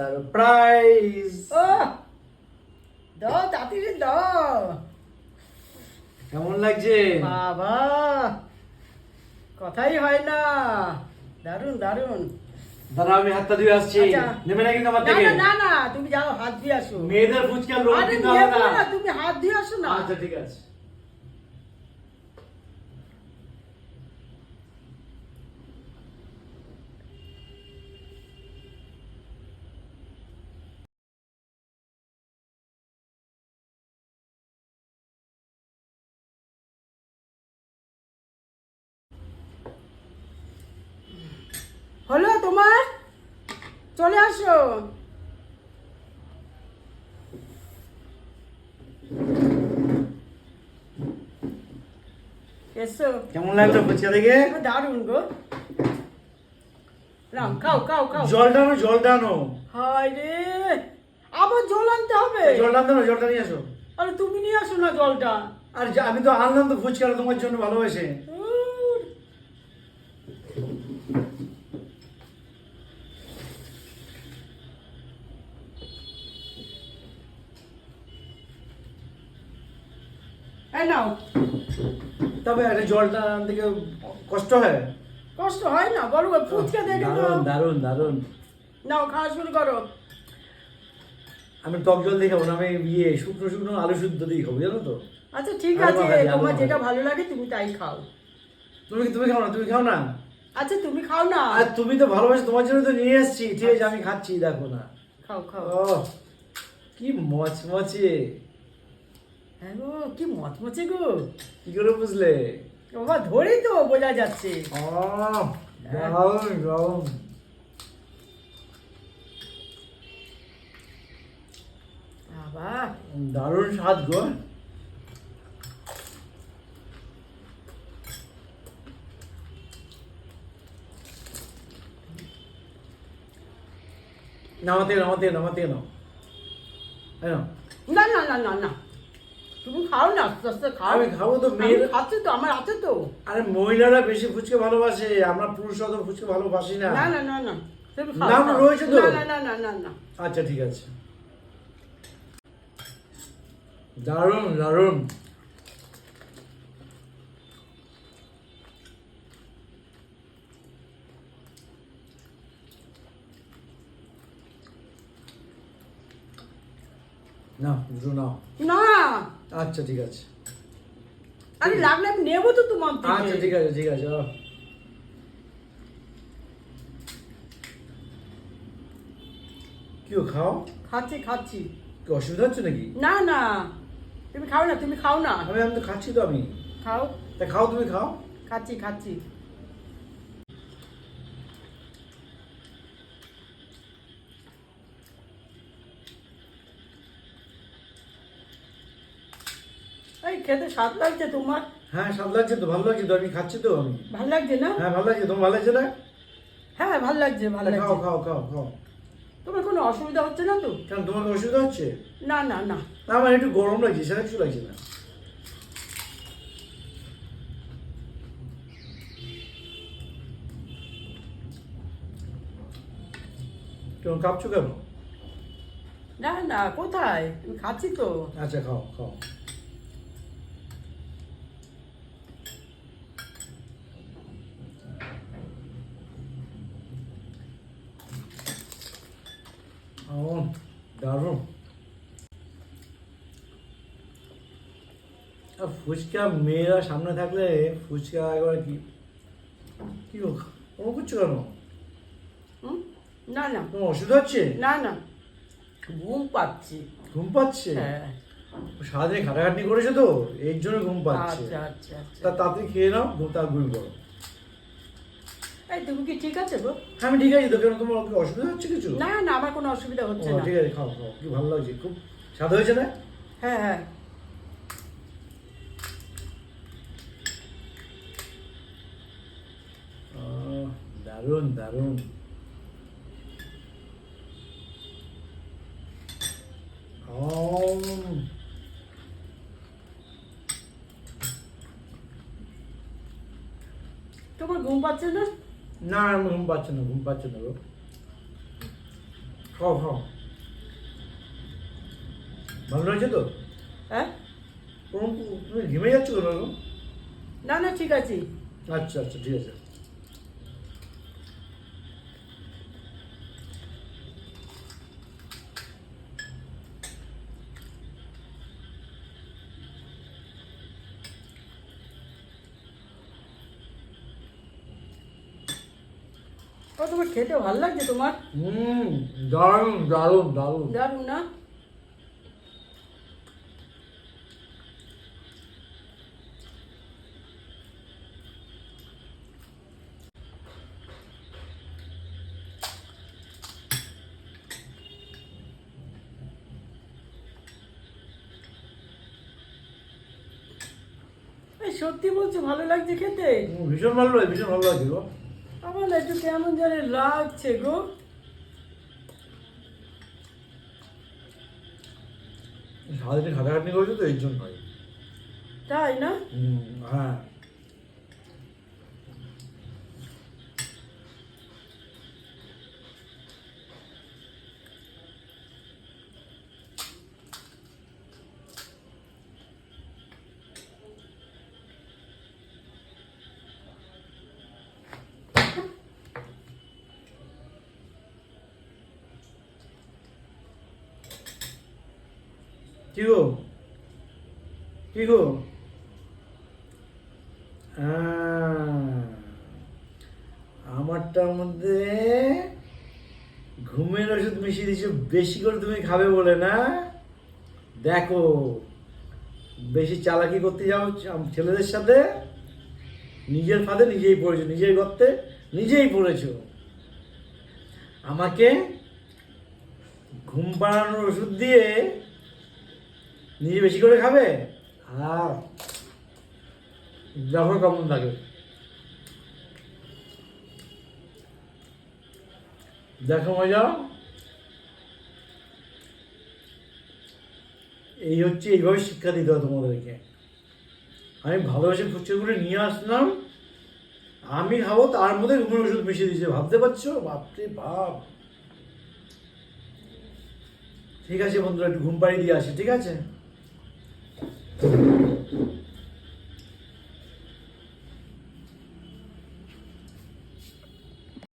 Surprise দাও তাড়াতাড়ি দাও। কেমন লাগছে? বাবা কথাই হয় না। দারুণ দারুণ দাদা আমি হাতটা দিয়ে আসছি। আচ্ছা। নেবে না কিন্তু আমার থেকে? না না তুমি যাও হাত দিয়ে আসো। মেয়েদের ফুচকা লোক না। না তুমি হাত দিয়ে আসো না। আচ্ছা ঠিক আছে। চলে আসো। এসো। কেমন লাগল ফুচকা দেখে দারুণ গো। রাম খাও খাও খাও। জল টানো জল টানো হায় রে। আবার জল আনতে হবে? জল টানতে না জলটা নিয়ে আসো। আরে তুমি নিয়ে আসো না জলটা। আর আমি তো আনলাম তো ফুচকা তোমার জন্য ভালোবেসে। এই নাও। তবে একটা জলটা আনতে কি কষ্ট হয়? কষ্ট হয় না বলো ফুচকা দেখে তো দারুণ দারুণ দারুণ নাও খাওয়া শুরু করো। আমি টক জল দিয়ে খাব না আমি ইয়ে শুকনো শুকনো আলু শুদ্ধ দিয়ে খাব জানো তো? আচ্ছা ঠিক আছে তোমার যেটা ভালো লাগে তুমি তাই খাও। তুমি তুমি খাও না তুমি খাও না? আচ্ছা তুমি খাও না। আর তুমি তো ভালোবাসো তোমার জন্য তো নিয়ে এসেছি ঠিক আছে আমি খাচ্ছি দেখো না। খাও খাও। কি মচমচে। হ্যাঁ গো কি মচমচে গো? কি করে বুঝলে। বাবা ধরেই তো বোঝা যাচ্ছে। দারুণ দারুণ বাবা। দারুণ স্বাদ গো। নামাতে নামাতে নামাতে নাও। নাও। না না না না না। তুমি খাও না আস্তে আস্তে খাও। আমি খাব তো মেয়েরা খাচ্ছি তো আমার আছে তো। আরে মহিলারা বেশি ফুচকে ভালোবাসে আমরা পুরুষরা তো ফুচকে ভালোবাসি না। না না না না তুমি খাও। নাম রয়েছে তো? না না না না না আচ্ছা ঠিক আছে। দারুণ দারুণ। না না আচ্ছা ঠিক আছে। আরে লাগলে আমি নেব তো তোমার থেকে। আচ্ছা ঠিক আছে ঠিক আছে কিও কি খাও? খাচ্ছি খাচ্ছি। কি অসুবিধা হচ্ছে নাকি? না না। তুমি খাও না তুমি খাও না। আমি আমি তো খাচ্ছি তো আমি। খাও। তা খাও তুমি খাও। খাচ্ছি খাচ্ছি এই খেতে স্বাদ লাগছে তোমার? হ্যাঁ স্বাদ লাগছে তো ভালো লাগছে তো আমি খাচ্ছি তো আমি। ভালো লাগছে না? হ্যাঁ ভালো লাগছে তোমার ভালো লাগছে না? হ্যাঁ ভালো লাগছে ভালো তা খাও খাও খাও খাও। তোমার কোনো অসুবিধা হচ্ছে না তো? কেন তোমার অসুবিধা হচ্ছে? না না না। আমার একটু গরম লাগছে সেটা কিছু লাগছে না। কেমন কাঁপছো কেন? না না কোথায়? আমি খাচ্ছি তো। আচ্ছা খাও খাও ও দারুণ আর ফুচকা মেয়েরা সামনে থাকলে ফুচকা একবার কি? কি হোক ও করছ কেন? না না। তোমার অসুবিধা হচ্ছে? না না। ঘুম পাচ্ছি। ঘুম পাচ্ছে? হ্যাঁ। সারাদিন খাটাখাটনি করেছ তো এর জন্য ঘুম পাচ্ছে। আচ্ছা আচ্ছা আচ্ছা। তা তাড়াতাড়ি খেয়ে নাও ঘুম তার ঘুম করো এই তুমি কি ঠিক আছে গো? আমি ঠিক আছে তো কেন তোমার কি অসুবিধা হচ্ছে কিছু? না না আমার কোনো অসুবিধা হচ্ছে না। ঠিক আছে খাও খাও কি ভালো লাগছে খুব স্বাদ হয়েছে না? হ্যাঁ হ্যাঁ। দারুণ দারুণ। তোমার ঘুম পাচ্ছে না? না আমি ঘুম পাচ্ছে না ঘুম পাচ্ছে না গো। খাও খাও। ভালো লাগছে তো? হ্যাঁ? তুমি ঘেমে যাচ্ছ কেন না না ঠিক আছে। আচ্ছা আচ্ছা ঠিক আছে। ও তোমার খেতে ভালো লাগছে তোমার? হুম দারুণ দারুণ দারুণ। দারুণ না? এই সত্যি বলছো ভালো লাগছে খেতে? ভীষণ ভালো লাগে ভীষণ ভালো লাগছে গো। আমার না একটু কেমন জানি লাগছে গো। সারাদিন খাটাখাটনি করেছ তো এর জন্যই। তাই না? হ্যাঁ। কি গো? কি গো? আমারটার মধ্যে ঘুমের ওষুধ মিশিয়ে দিয়েছ, বেশি করে তুমি খাবে বলে না? দেখো, বেশি চালাকি করতে যাও ছেলেদের সাথে। নিজের ফাঁদে নিজেই পড়েছো, নিজের গর্তে নিজেই পড়েছো। আমাকে ঘুম পাড়ানোর ওষুধ দিয়ে নিজে বেশি করে খাবে? আর দেখো কেমন লাগে দেখো মজা। এই হচ্ছে এইভাবে শিক্ষা দিতে হবে তোমাদেরকে। আমি ভালোবেসে ফুচকাগুলো নিয়ে আসলাম। আমি খাব, তার মধ্যে ঘুমের ওষুধ মিশিয়ে দিয়েছে। ভাবতে পারছ? বাপরে বাপ। ঠিক আছে বন্ধুরা, একটু ঘুম পাড়িয়ে দিয়ে আসি, ঠিক আছে? Thank you.